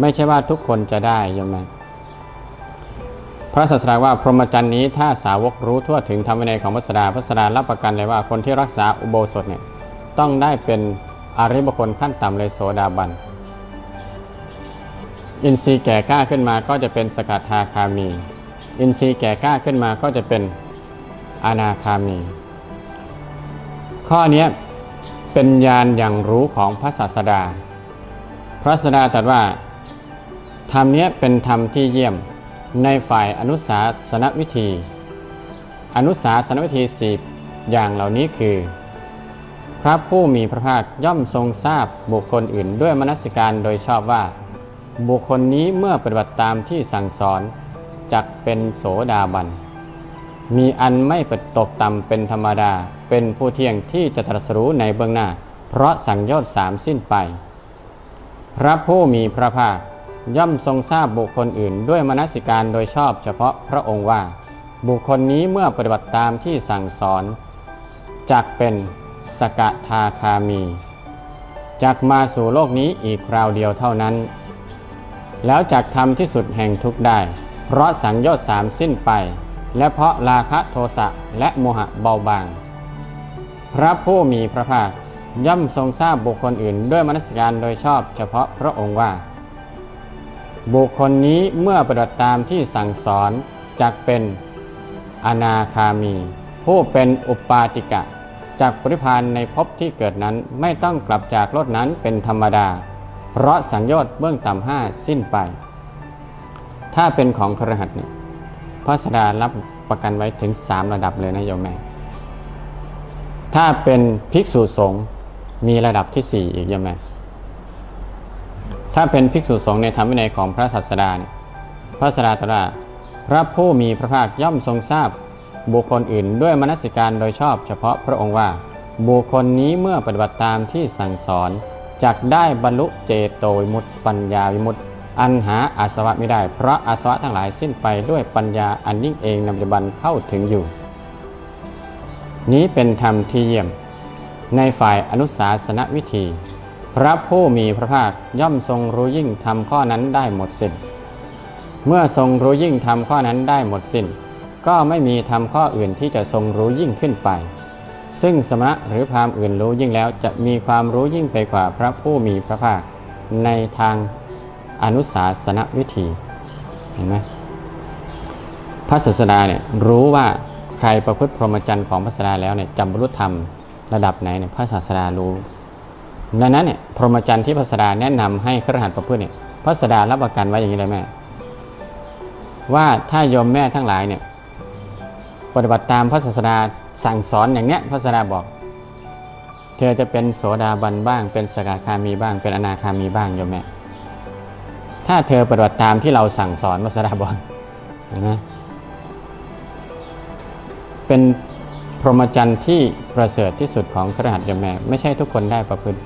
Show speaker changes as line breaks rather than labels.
ไม่ใช่ว่าทุกคนจะได้ยมแม่พระศาสดาว่าพรหมจรรย์นี้ถ้าสาวกรู้ทั่วถึงธรรมวินัยของพระศาสดาพระศาสดารับประกันเลยว่าคนที่รักษาอุโบสถเนี่ยต้องได้เป็นอริบคลขั้นต่ำเลยโสดาบัน อินทรีย์แก่กล้าขึ้นมาก็จะเป็นสกัทาคามี อินทรีย์แก่กล้าขึ้นมาก็จะเป็นอนาคามี ข้อนี้เป็นญาณอย่างรู้ของพระศาสดา พระศาสดาตรัสว่า ธรรมนี้เป็นธรรมที่เยี่ยมในฝ่ายอนุสาสนวิธี อนุสาสนวิธีสีอย่างเหล่านี้คือ พระผู้มีพระภาคย่อมทรงทราบบุคคลอื่นด้วยมนสิการโดยชอบว่า บุคคลนี้เมื่อปฏิบัติตามที่สั่งสอนจักเป็นโสดาบัน มีอันไม่ปตกต่ำเป็นธรรมดาเป็นผู้เที่ยงที่จะตรัสรู้ในเบื้องหน้า เพราะสังโยชน์สามสิ้นไป พระผู้มีพระภาค ย่อมทรงทราบบุคคลอื่น ด้วยมนสิการโดยชอบเฉพาะพระองค์ว่า บุคคลนี้เมื่อปฏิบัติตามที่สั่งสอนจักเป็นสกทาคามีจักมาสู่โลกนี้อีกคราวเดียวเท่านั้น แล้วจักทำที่สุดแห่งทุกได้ เพราะสังโยชน์สามสิ้นไป และเพราะราคะโทสะและโมหะเบาบาง พระผู้มีพระภาคย่อมทรงทราบบุคคลอื่น ด้วยมนสการโดยชอบเฉพาะพระองค์ว่า บุคคลนี้เมื่อปฏิบัติตามที่สั่งสอนจักเป็นอนาคามี ผู้เป็นอุปาติกะจากปริพานในภพที่เกิดนั้นไม่ต้องกลับจากโลกนั้นเป็นธรรมดา เพราะสังโยชน์เบื้องต่ำห้าสิ้นไป ถ้าเป็นของครหัสเนี่ยพระสดารับประกันไว้ถึง 3 ระดับเลยนะโยมแม่ ถ้าเป็นภิกษุสงฆ์มีระดับที่ 4 อีกโยมแม่ ถ้าเป็นภิกษุสงฆ์ในธรรมวินัยของพระศาสดาพระศาสดาตรัสพระผู้มีพระภาคย่อมทรงทราบ บุคคลอื่นด้วยมนสิการโดยชอบเฉพาะพระองค์ว่า บุคคลนี้เมื่อปฏิบัติตามที่สั่งสอนจักได้บรรลุเจโตวิมุตติปัญญาวิมุตติอันหาอาสวะไม่ได้ เพราะอาสวะทั้งหลายสิ้นไปด้วยปัญญาอันยิ่งเองนปัจจุบันเข้าถึงอยู่ นี้เป็นธรรมที่เยี่ยม ในฝ่ายอนุสาสนวิธี พระผู้มีพระภาคย่อมทรงรู้ยิ่งทำข้อนั้นได้หมดสิ้น เมื่อทรงรู้ยิ่งทำข้อนั้นได้หมดสิ้น ก็ไม่มีทำข้ออื่นที่จะทรงรู้ยิ่งขึ้นไป ซึ่งสมณะหรือพราหมณ์อื่นรู้ยิ่งแล้วจะมีความรู้ยิ่งไปกว่าพระผู้มีพระภาคในทางอนุสาสนวิธีเห็นไหมพระศาสดาเนี่ยรู้ว่าใครประพฤติพรหมจรรย์ของพระศาสดาแล้วเนี่ยจำบรรลุธรรมระดับไหนเนี่ยพระศาสดารู้ ดังนั้นเนี่ยพรหมจรรย์ที่พระสดาแนะนำให้ครหัสประพฤติเนี่ยพระสดารับประกันไว้อย่างนี้เลยแม่ ว่าถ้าโยมแม่ทั้งหลายเนี่ยปฏิบัติตามพระศาสดาสั่งสอนอย่างเนี้ยพระศาสดาบอก เธอจะเป็นโสดาบันบ้าง เป็นสกาคามีบ้าง เป็นอนาคามีบ้างโยมแม่ ถ้าเธอปฏิบัติตามที่เราสั่งสอนพระศาสดาบอกนไหมเป็น พรหมจรรย์ที่ประเสริฐที่สุดของครหัสโยมแม่ไม่ใช่ทุกคนได้ประพฤติ